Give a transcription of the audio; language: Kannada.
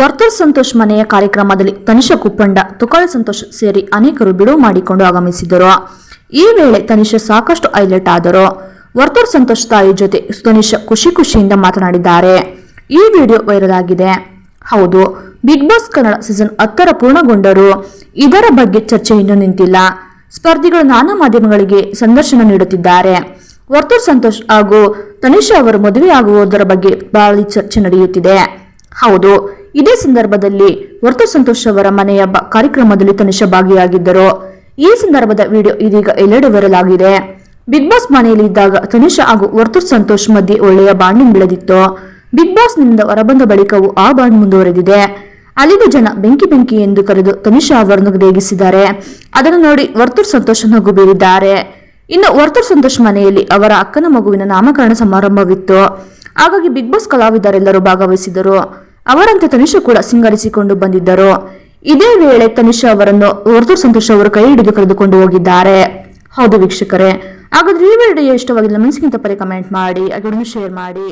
ವರ್ತೂರ್ ಸಂತೋಷ್ ಮನೆಯ ಕಾರ್ಯಕ್ರಮದಲ್ಲಿ ತನಿಷಾ ಕುಪ್ಪಂಡ, ತುಕಾಳ ಸಂತೋಷ್ ಸೇರಿ ಅನೇಕರು ಬಿಡುವು ಮಾಡಿಕೊಂಡು ಆಗಮಿಸಿದರು. ಈ ವೇಳೆ ತನಿಷಾ ಸಾಕಷ್ಟು ಹೈಲೈಟ್ ಆದರು. ವರ್ತೂರ್ ಸಂತೋಷ್ ತಾಯಿ ಜೊತೆ ತನಿಷಾ ಖುಷಿ ಖುಷಿಯಿಂದ ಮಾತನಾಡಿದ್ದಾರೆ. ಈ ವಿಡಿಯೋ ವೈರಲ್ ಆಗಿದೆ. ಹೌದು, ಬಿಗ್ ಬಾಸ್ ಕನ್ನಡ ಸೀಸನ್ ಹತ್ತರ ಪೂರ್ಣಗೊಂಡರೂ. ಇದರ ಬಗ್ಗೆ ಚರ್ಚೆ ಇನ್ನೂ ನಿಂತಿಲ್ಲ. ಸ್ಪರ್ಧಿಗಳು ನಾನಾ ಮಾಧ್ಯಮಗಳಿಗೆ ಸಂದರ್ಶನ ನೀಡುತ್ತಿದ್ದಾರೆ. ವರ್ತೂರ್ ಸಂತೋಷ್ ಹಾಗೂ ತನಿಷಾ ಅವರು ಮದುವೆಯಾಗುವುದರ ಬಗ್ಗೆ ಭಾರಿ ಚರ್ಚೆ ನಡೆಯುತ್ತಿದೆ. ಹೌದು ಇದೇ ಸಂದರ್ಭದಲ್ಲಿ ವರ್ತು ಸಂತೋಷ್ ಅವರ ಮನೆಯ ಕಾರ್ಯಕ್ರಮದಲ್ಲಿ ತನಿಷಾ ಭಾಗಿಯಾಗಿದ್ದರು. ಈ ಸಂದರ್ಭದ ವಿಡಿಯೋ ಇದೀಗ ಎಲ್ಲೆಡೆ ವೈರಲ್ ಆಗಿದೆ. ಬಿಗ್ ಬಾಸ್ ಮನೆಯಲ್ಲಿ ಇದ್ದಾಗ ತನಿಷಾ ಹಾಗೂ ವರ್ತು ಸಂತೋಷ್ ಮಧ್ಯೆ ಒಳ್ಳೆಯ ಬಾಂಡಿಂಗ್ ಬೆಳೆದಿತ್ತು. ಬಿಗ್ ಬಾಸ್ನಿಂದ ಹೊರಬಂದ ಬಳಿಕವೂ ಆ ಬಾಂಡ್ ಮುಂದುವರೆದಿದೆ. ಅಲ್ಲಿನ ಜನ ಬೆಂಕಿ ಬೆಂಕಿ ಎಂದು ಕರೆದು ತನಿಷಾ ಅವರನ್ನು ರೇಗಿಸಿದ್ದಾರೆ. ಅದನ್ನು ನೋಡಿ ವರ್ತೂರ್ ಸಂತೋಷ್ ನಗು ಬೀರಿದ್ದಾರೆ. ಇನ್ನು ವರ್ತೂರ್ ಸಂತೋಷ್ ಮನೆಯಲ್ಲಿ ಅವರ ಅಕ್ಕನ ಮಗುವಿನ ನಾಮಕರಣ ಸಮಾರಂಭವಿತ್ತು. ಹಾಗಾಗಿ ಬಿಗ್ ಬಾಸ್ ಕಲಾವಿದರೆಲ್ಲರೂ ಭಾಗವಹಿಸಿದರು. ಅವರಂತೆ ತನಿಷಾ ಕೂಡ ಸಿಂಗರಿಸಿಕೊಂಡು ಬಂದಿದ್ದರು. ಇದೇ ವೇಳೆ ತನಿಷಾ ಅವರನ್ನು ವರ್ತೂರ್ ಸಂತೋಷ್ ಅವರು ಕೈ ಹಿಡಿದು ಕರೆದುಕೊಂಡು ಹೋಗಿದ್ದಾರೆ. ಹೌದು ವೀಕ್ಷಕರೇ, ಹಾಗಾದ್ರೆ ಈ ವಿಡಿಯೋ ಇಷ್ಟವಾಗಿಲ್ಲ, ಮನಸ್ಸಿಗಿಂತ ಪರಿ ಕಮೆಂಟ್ ಮಾಡಿ ಅದನ್ನು ಶೇರ್ ಮಾಡಿ.